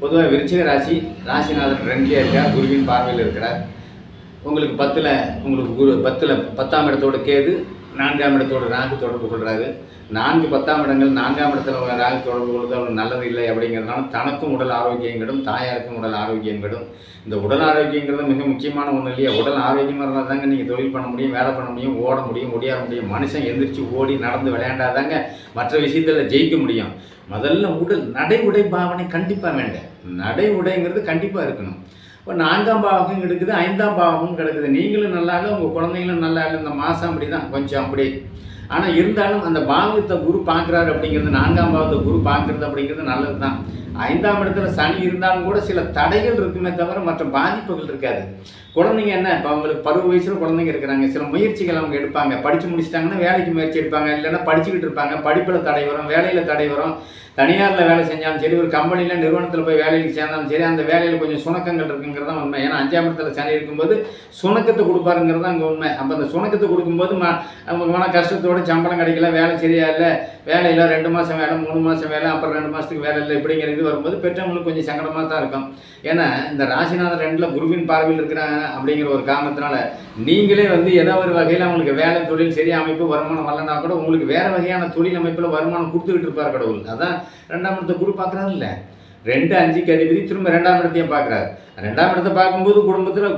பொதுவாக விருச்சிக ராசி ராசிநாதன் ரெண்டிலே இருக்கார் குருவின் பார்வையில் இருக்கிறார் உங்களுக்கு பத்தில் உங்களுக்கு குரு பத்தில் பத்தாம் இடத்தோட கேது நான்காம் இடத்தோட ராகு தொடர்பு கொள்கிறாரு நான்கு பத்தாம் இடங்கள் நான்காம் இடத்துல ராகு தொடர்பு கொள்வது அவர் நல்லது இல்லை அப்படிங்கிறதுனால தனக்கும் உடல் ஆரோக்கியம் கெடும் தாயாருக்கும் உடல் ஆரோக்கியம் கெடும். இந்த உடல் ஆரோக்கியங்கிறது மிக முக்கியமான ஒன்று இல்லையா? உடல் ஆரோக்கியமாக இருந்தால் தாங்க நீங்கள் தொழில் பண்ண முடியும் வேலை பண்ண முடியும் ஓட முடியும் முடியாத முடியும். மனுஷன் எந்திரிச்சு ஓடி நடந்து விளையாண்டாதாங்க மற்ற விஷயத்தில் ஜெயிக்க முடியும். முதல்ல உடல் நடை உடை பாவனை கண்டிப்பாக வேண்டாம் நடை உடைங்கிறது கண்டிப்பாக இருக்கணும். இப்போ நான்காம் பாவகம் கிடக்குது ஐந்தாம் பாவமும் கிடக்குது. நீங்களும் நல்லா உங்கள் குழந்தைங்களும் நல்லா இல்லை இந்த மாதம் அப்படி தான் கொஞ்சம் அப்படி ஆனால் இருந்தாலும் அந்த பாவத்தை குரு பார்க்குறாரு அப்படிங்கிறது நான்காம் பாவத்தை குரு பார்க்குறது அப்படிங்கிறது நல்லது தான் ஐந்தாம் இடத்துல சனி இருந்தாலும் கூட சில தடைகள் இருக்குமே தவிர மற்ற பாதிப்புகள் இருக்காது. குழந்தைங்க என்ன இப்போ அவங்களுக்கு பருவ வயசில் குழந்தைங்க இருக்கிறாங்க. சில முயற்சிகள் அவங்க எடுப்பாங்க. படித்து முடிச்சிட்டாங்கன்னா வேலைக்கு முயற்சி எடுப்பாங்க. இல்லைன்னா படிச்சுக்கிட்டு இருப்பாங்க. படிப்பில் தடை வரும் வேலையில் தடை வரும். தனியாரில் வேலை செஞ்சாலும் சரி ஒரு கம்பெனியில் நிறுவனத்தில் போய் வேலைக்கு சேர்ந்தாலும் சரி அந்த வேலையில் கொஞ்சம் சுணக்கங்கள் இருக்குங்கிறது தான் உண்மை. ஏன்னா அஞ்சாம் இடத்துல சனி இருக்கும்போது சுணக்கத்தை கொடுப்பாருங்கிறது தான் அங்கே உண்மை. அப்போ அந்த சுணக்கத்தை கொடுக்கும்போது ம மன கஷ்டத்தோட சம்பளம் கிடைக்கல வேலை சரியா இல்லை வேலையில் ரெண்டு மாதம் வேலை மூணு மாதம் வேலை அப்புறம் ரெண்டு மாதத்துக்கு வேலை இல்லை இப்படிங்கிற இது வரும்போது பெற்றவங்களுக்கு கொஞ்சம் சங்கடமாக தான் இருக்கும். ஏன்னா இந்த ராசிநாதன் ரெண்டில் குருவின் பார்வையில் இருக்கிறாங்க அப்படிங்கிற ஒரு காரணத்தினால நீங்களே வந்து ஏதோ ஒரு வகையில் அவங்களுக்கு வேலை தொழில் சரி அமைப்பு வருமானம் வரலன்னா கூட உங்களுக்கு வேறு வகையான தொழில் அமைப்பில் வருமானம் கொடுத்துக்கிட்டு இருப்பார் கடவுள். அதான் ரெண்டாம் இடத்தை குரு பார்க்குறாரு இல்லை? ரெண்டு அஞ்சுக்கு அதிபதி திரும்ப ரெண்டாம் இடத்தையும் பார்க்குறாரு. ரெண்டாம் இடத்தை பார்க்கும்போது குடும்பத்தில்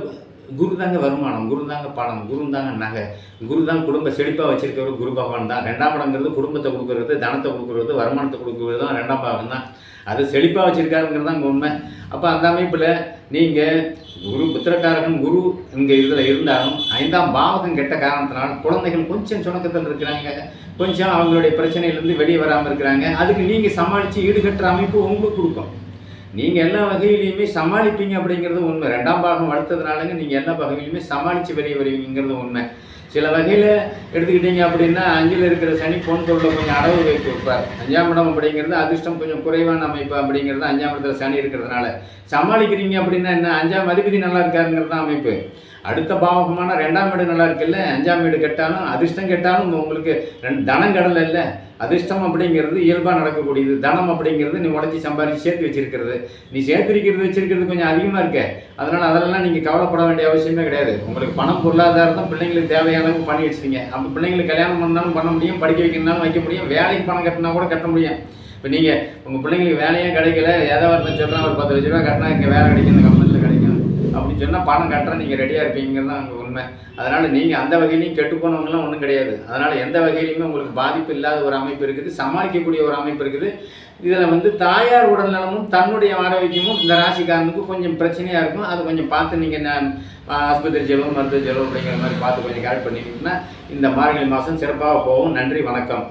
குரு தாங்க வருமானம் குரு தாங்க பணம் குரு தாங்க நகை. குரு தான் குடும்ப செழிப்பாக வச்சிருக்கிறவர் குரு பகவான் தான். ரெண்டாம் படங்கிறது குடும்பத்தை கொடுக்குறது தனத்தை கொடுக்குறது வருமானத்தை கொடுக்குறது தான் ரெண்டாம் பாகம் தான். அது செழிப்பாக வச்சிருக்காருங்கிறது தான் உண்மை. அப்போ அந்த அமைப்பில் நீங்கள் குரு புத்திரக்காரகன் குரு இங்கே இதில் இருந்தாலும் ஐந்தாம் பாவகம் கெட்ட காரணத்தினால் குழந்தைகள் கொஞ்சம் சுணக்கத்தில் இருக்கிறாங்க. கொஞ்சம் அவங்களுடைய பிரச்சனையிலேருந்து வெளியே வராமல் இருக்கிறாங்க. அதுக்கு நீங்கள் சமாளித்து ஈடுகட்டுற அமைப்பு உங்களுக்கு கொடுக்கும். நீங்கள் எல்லா வகையிலையுமே சமாளிப்பீங்க அப்படிங்கிறது உண்மை. ரெண்டாம் பாகம் வளர்த்ததுனாலங்க நீங்கள் எல்லா வகையிலையுமே சமாளித்து வெளியே வருவீங்கிறது உண்மை. சில வகையில் எடுத்துக்கிட்டீங்க அப்படின்னா அஞ்சில் இருக்கிற சனி பொன் பொருளை கொஞ்சம் அடவு வைத்து வைப்பார். அஞ்சாம் இடம் அப்படிங்கிறது அதிர்ஷ்டம் கொஞ்சம் குறைவான அமைப்பு அப்படிங்கிறது அஞ்சாம் இடத்துல சனி இருக்கிறதுனால. சமாளிக்கிறீங்க அப்படின்னா என்ன? அஞ்சாம் அதிபதி நல்லா இருக்காருங்கிறது தான் அமைப்பு. அடுத்த பாவகமான ரெண்டாம் வீடு நல்லா இருக்குல்ல? அஞ்சாம் வீடு கெட்டாலும் அதிர்ஷ்டம் கெட்டாலும் உங்களுக்கு ரெண்டு தனம் கடலை இல்லை. அதிர்ஷ்டம் அப்படிங்கிறது இயல்பாக நடக்கக்கூடியது. தனம் அப்படிங்கிறது நீ உடச்சி சம்பாதிச்சு சேர்த்து வச்சிருக்கிறது. நீ சேர்த்திருக்கிறது வச்சிருக்கிறது கொஞ்சம் அதிகமாக இருக்க. அதனால் அதெல்லாம் நீங்கள் கவலைப்பட வேண்டிய அவசியமே கிடையாது. உங்களுக்கு பணம் பொருளாதாரம் பிள்ளைங்களுக்கு தேவையான அளவுக்கு பண்ணி வச்சுருங்க. அப்போ பிள்ளைங்களுக்கு கல்யாணம் பண்ணாலும் பண்ண முடியும் படிக்க வைக்கணும்னாலும் வைக்க முடியும் வேலைக்கு பணம் கட்டினா கூட கட்ட முடியும். இப்போ நீங்கள் உங்கள் பிள்ளைங்களுக்கு வேலையே கிடைக்கல ஏதாவது ஒருத்தன் சொல்கிறான் ஒரு பத்து லட்ச ரூபா கட்டினா இங்கே வேலை கிடைக்கும் இந்த கம்பெனியில் அப்படின்னு சொன்னால் பணம் கட்டுற நீங்கள் ரெடியாக இருப்பீங்கிறது தான் உண்மை. அதனால் நீங்கள் அந்த வகையிலையும் கெட்டு போனவங்களாம் ஒன்றும் கிடையாது. அதனால் எந்த வகையிலையுமே உங்களுக்கு பாதிப்பு இல்லாத ஒரு அமைப்பு இருக்குது சமாளிக்கக்கூடிய ஒரு அமைப்பு இருக்குது. இதில் வந்து தாயார் உடல் நலமும் தன்னுடைய ஆரோக்கியமும் இந்த ராசிக்காரனுக்கு கொஞ்சம் பிரச்சனையாக இருக்கும். அது கொஞ்சம் பார்த்து நீங்கள் நான் ஆஸ்பத்திரி செலவு மருத்துவ செலவு அப்படிங்கிற மாதிரி பார்த்து கொஞ்சம் கேட் பண்ணிட்டீங்கன்னா இந்த மார்கழி மாதம் சிறப்பாக போகும். நன்றி வணக்கம்.